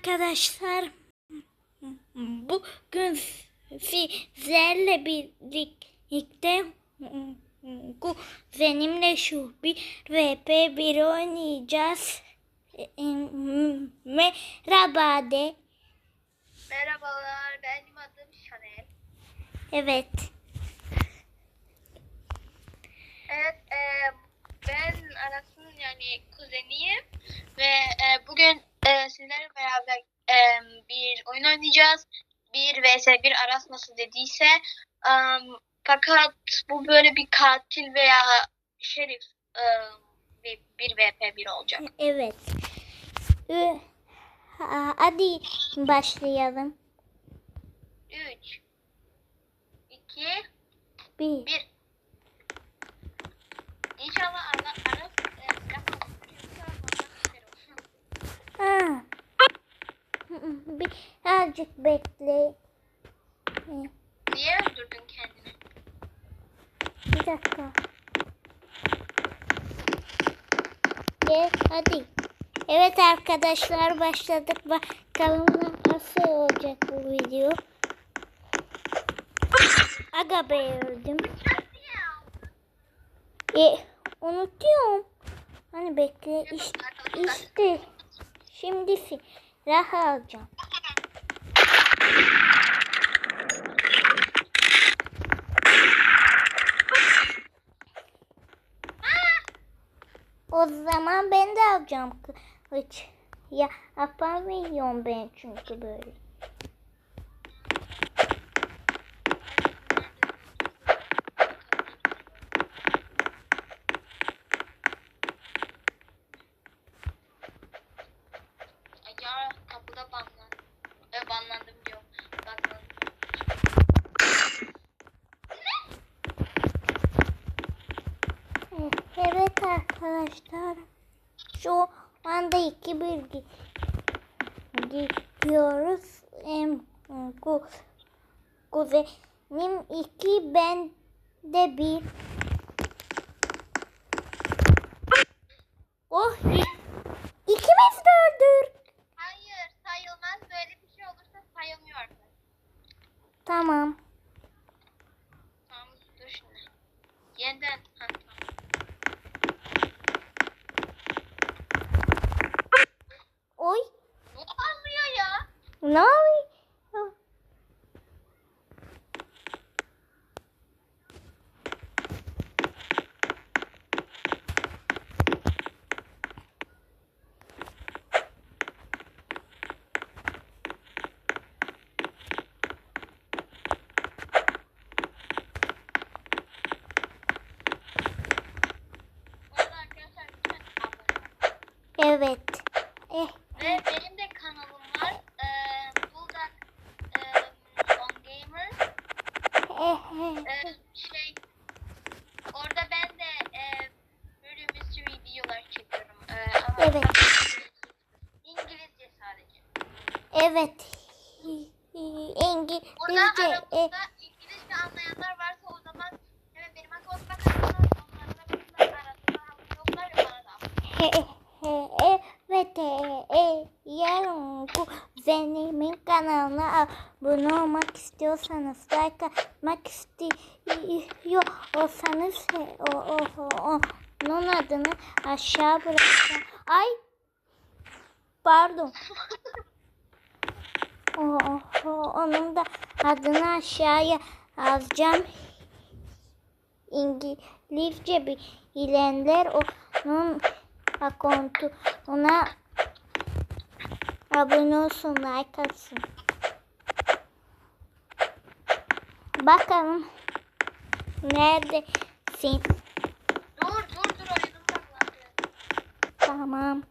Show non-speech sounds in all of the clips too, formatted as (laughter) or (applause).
arkadaşlar. Bugün sizlerle birlikte kuzenimle şu bir VP1 oynayacağız. Merhaba de. Merhabalar, benim adım Chanel. Evet. Evet, e, ben Aras'ın yani kuzeniyim ve e, bugün e, sizlerle beraber e, bir oyun oynayacağız. Bir vs bir Aras nasıl dediyse. Am, fakat bu böyle bir katil veya şerif e, bir, bir vp bir olacak. Evet. Hadi başlayalım. 3 2 Bir. 1 İnşallah Ara- Aras e, silah alır. Yoksa bana süper olur. Ha. Birazcık bekle. Niye öldürdün kendini? Bir dakika. E, hadi. Evet arkadaşlar başladık. Bakalım nasıl olacak bu video. Aga be öldüm. E, unutuyorum. Hani bekle işte, işte. Şimdi silah alacağım. O zaman ben de alacağım kılıç. Ya yapamıyorum ben çünkü böyle. Ay Ya kapıda banlandım. E, banlandım diyorum. Banlandım. Evet arkadaşlar. Şu anda iki bir gi- gidiyoruz. Em, ku, kuzenim iki ben de bir. Oh ikimiz de. Hayır sayılmaz. Böyle bir şey olursa sayılmıyor. Tamam. Tamam dur şimdi. Yeniden. Ha, tamam. Oy Ne anlıyor ya? ne oluyor? Bu arada arkadaşlar lütfen abone olun. Evet. Eh, Ve benim de kanalım var. Ee, Bulldog e, on Gamer. eh, eh. Ee, şey orada ben de e, böyle bir sürü videolar çekiyorum. Ee, ama Evet. İngilizce sadece. Evet. Burada İngilizce. eh, aramızda İngilizce anlayanlar varsa o zaman hemen benim aklıma bakabilirler. Onlarla bunlar arasında yoklar ya bana da. He, he, evet, e, e, yarın kuzenimin kanalına abone olmak istiyorsanız, like atmak istiyor olsanız o, o, o, onun adını aşağı bırakacağım. Ay, pardon. O, o, onun da adını aşağıya yazacağım. İngilizce bilenler onun akontu ona abone olsun like atsın. Bakalım neredesin? Dur dur dur. Tamam.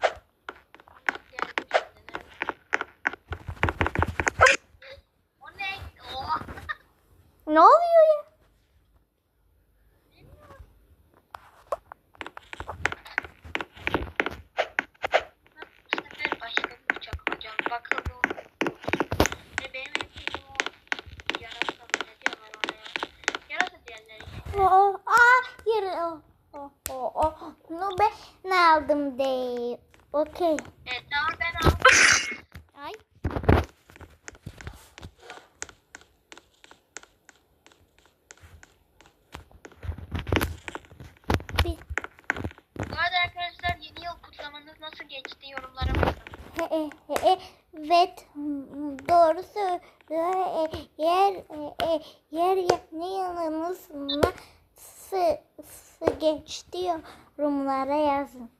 aldım de. Okey. Evet doğru ben aldım. Ay. Bir. Bu arada arkadaşlar yeni yıl kutlamanız nasıl geçti yorumlara bakın. evet doğru söylüyor. Yer yer yer ne yanımız mı? geçti yorumlara yazın.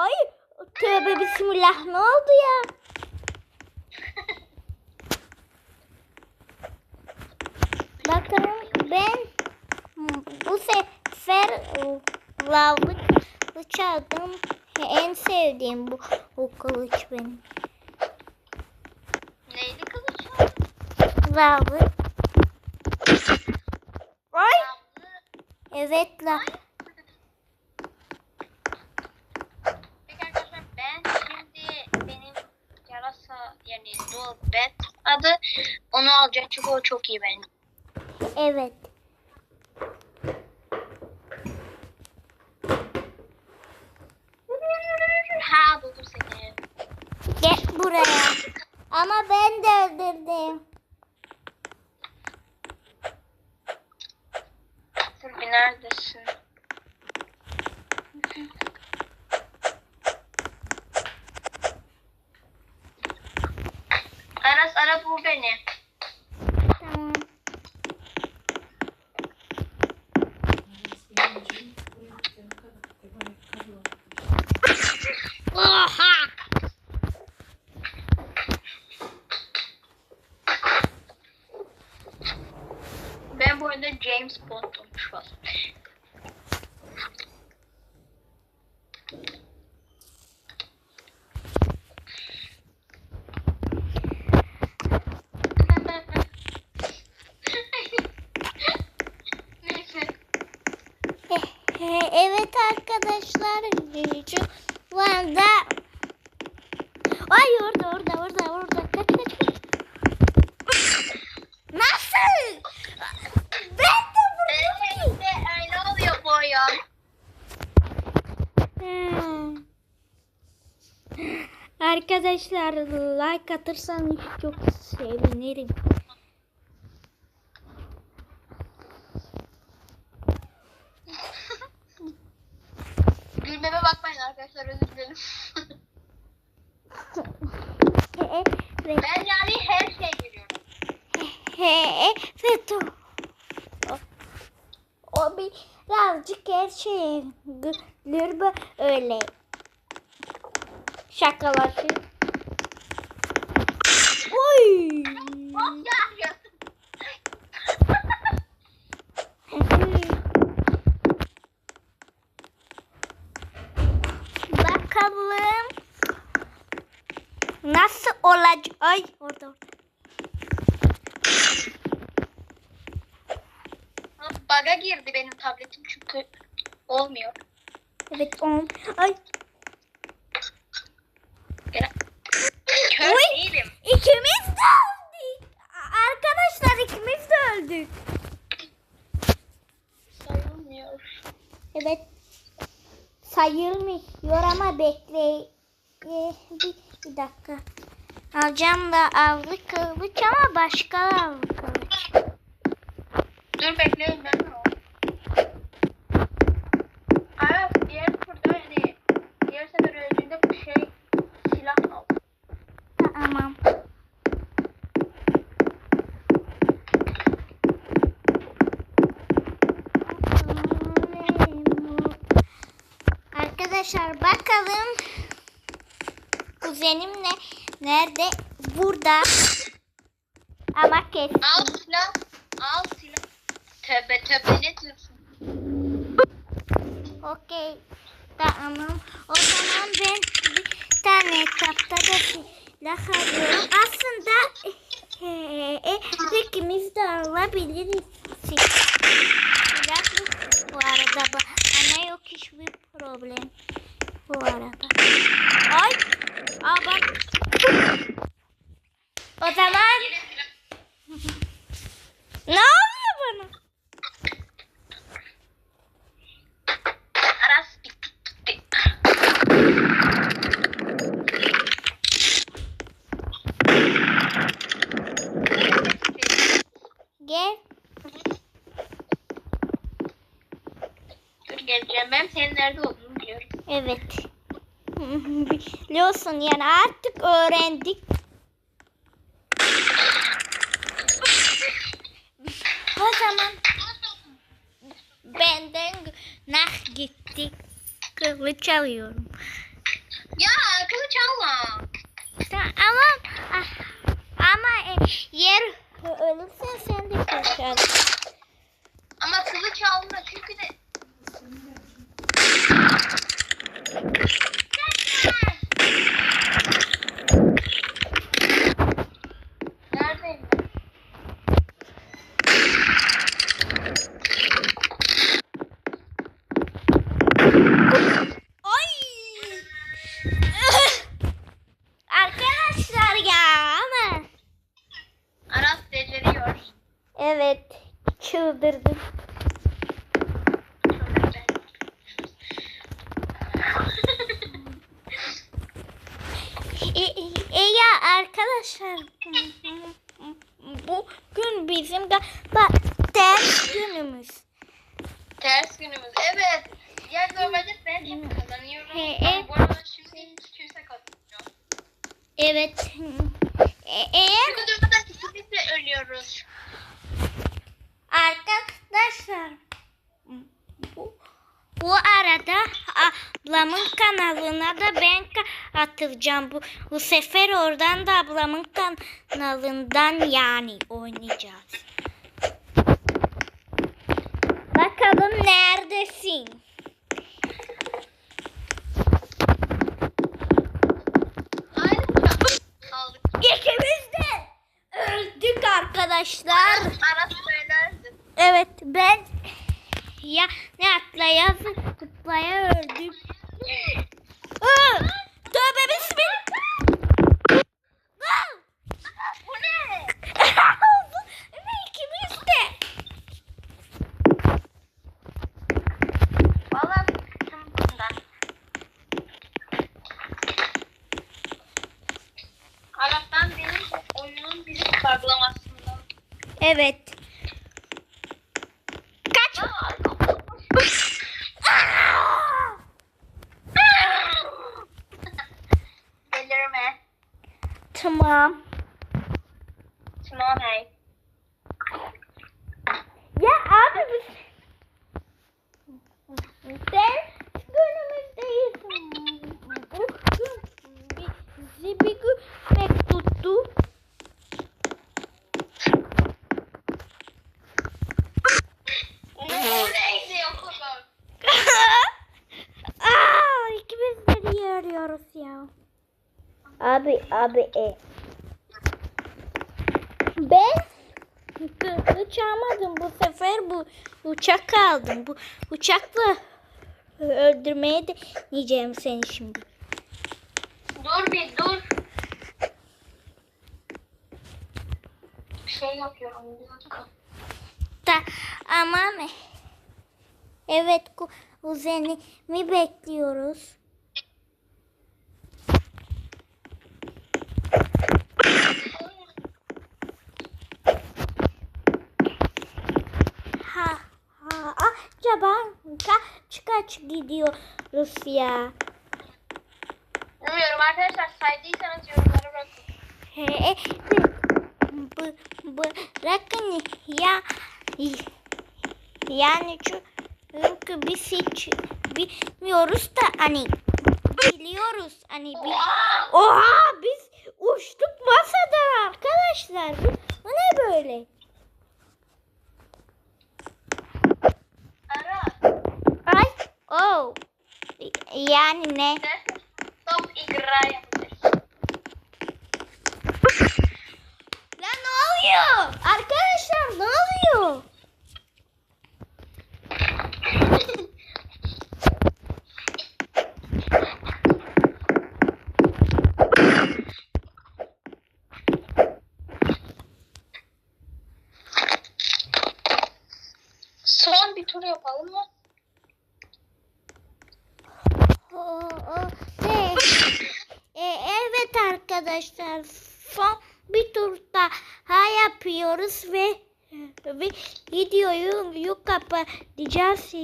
Ay tövbe bismillah ne oldu ya? Bakın ben bu sefer lavlı kılıç aldım. En sevdiğim bu, bu kılıç benim. Neydi kılıç? Lavlı. Ay evet la. Peki arkadaşlar ben şimdi benim yarasa yani dual bed adı alacağım çünkü o çok iyi benim. Evet. Ha buldum seni. Gel buraya. Ama ben de öldürdüm. Dur bir neredesin? Aras ara bul beni. Tamam. Oha! Ben bu arada James Bond'um şu an. Neyse. Eh, Evet arkadaşlar. Şu anda Ay orada orada orada orada. Kaç kaç kaç. Nasıl? Ben de buradayım. Öyle oluyor bu oyun. Hmm. Arkadaşlar like atırsanız çok sevinirim. Evet. ben yani her şey gülüyorum. Evet o. O, o birazcık her şeye gülür böyle. Şakalaşır. Oy. Oh ya ya. Bakalım. Nasıl olacak? Ay orada orada. Ha, Bug'a girdi benim tabletim çünkü olmuyor. Evet on. Ay Gel- Kör Oy. değilim. ikimiz de öldük. Arkadaşlar ikimiz de öldük. Sayılmıyor. Evet. Sayılmıyor ama bekle. Ee, bir, bir dakika. Alacağım da avlı kılıç ama başka avlı kılıç. Dur bekleyin ben de o. Aras diğer turda hani diğer sefer öldüğünde bu şey silah al. Tamam. Arkadaşlar bakalım kuzenim ne nerede? Burada. Ama kes. Al silah. Al silah. Tövbe tövbe ne diyorsun? okey. Tamam. O zaman ben bir tane kitapta da silah alıyorum. Aslında ikimiz de alabiliriz. Silah bu arada bana yok hiçbir problem bu arada. Ay aa bak o zaman ne oluyor bana Aras bitti gitti. gel Dur geleceğim. Ben senin nerede olduğunu biliyorum. Evet. (laughs) Biliyorsun yani artık öğrendik. O zaman benden günah gitti. Kılıç alıyorum. Ya kılıç alma. Ama ama e, yer ölürsen sen de kılıç al. Ama kılıç alma çünkü de... Neredeyim ben? Ay! Arkadaşlar ya ama Aras beceriyor. evet çıldırdım. E, e, e ya arkadaşlar bugün bizim galiba ders günümüz. Ters günümüz. Evet. Ya normalde ben hep kazanıyorum. He, Ama e. bu arada şimdi hiç kimse kazanmıyor. Evet. E, eğer durmadan kesinlikle ölüyoruz. Arkadaşlar bu, bu arada ablamın kanalına da ben atacağım. Bu, bu sefer oradan da ablamın kanalından yani oynayacağız. Bakalım neredesin? Aynı uçak aldık. İkimiz de öldük arkadaşlar. Aras söylerdi. Evet ben ya ne atlaya zıplaya öldüm. Tövbe bismillah. Bu ne? (laughs) Ve ikimiz de. Valla bıktım bundan. Aras'tan benim oyunun bizi buglamasından. Evet. Kaç. Aa! Delirme. Tamam. Tamam hey. Ya abi biz... Sen günümüzdeyiz. Bizi bir gün tuttu. (laughs) Aa, ikimiz de diye arıyoruz ya. Abi abi e. Ben (laughs) kılıç almadım bu sefer bu uçak aldım. Bu uçakla öldürmeye de yiyeceğim seni şimdi. Dur dur. Şey yapıyorum bir dakika. Da aman evet ku- kuzenimi bekliyoruz. Ha ha acaba kaç kaç gidiyoruz ya? Bilmiyorum arkadaşlar saydıysanız yorumlara bırakın. He, bu, bu, bırakın ya yani çünkü biz hiç bilmiyoruz da hani biliyoruz hani bi- Oha biz uçtuk masadan arkadaşlar. Bu, bu ne böyle? Ara. Ay oh yani ne? Dersen играем. Yapıyoruz ve ve videoyu yu kapatacağız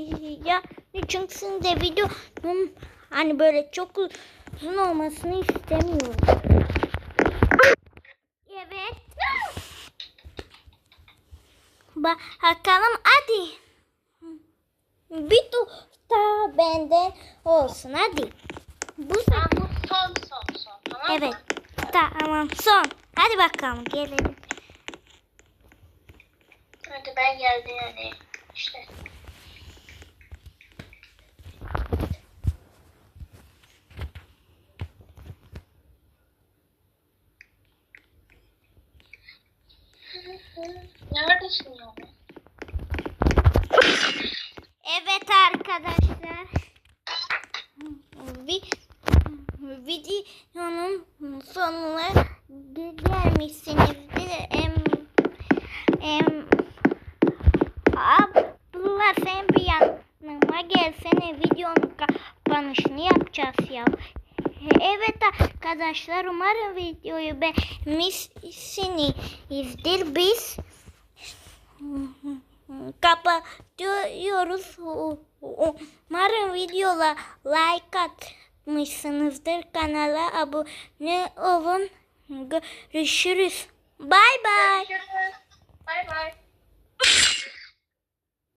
ya çünkü de videonun Hani böyle çok uzun olmasını istemiyorum. Evet. Bakalım hadi. Bir tuta benden olsun hadi. Bu Tamam bu son son son tamam Evet. Tamam son. Hadi bakalım gelelim. Hadi ben geldim yani işte. Neredesin ya? Evet arkadaşlar. Vi videonun sonuna gelmişsinizdir. Em, em, abla sen bir yanıma gelsene videonun kapanışını yapacağız ya. Evet arkadaşlar umarım videoyu beğenmişsinizdir. Biz kapatıyoruz. Umarım videola like atmışsınızdır. Kanala abone olun. Görüşürüz. Bay bay. Görüşürüz. Bay bay.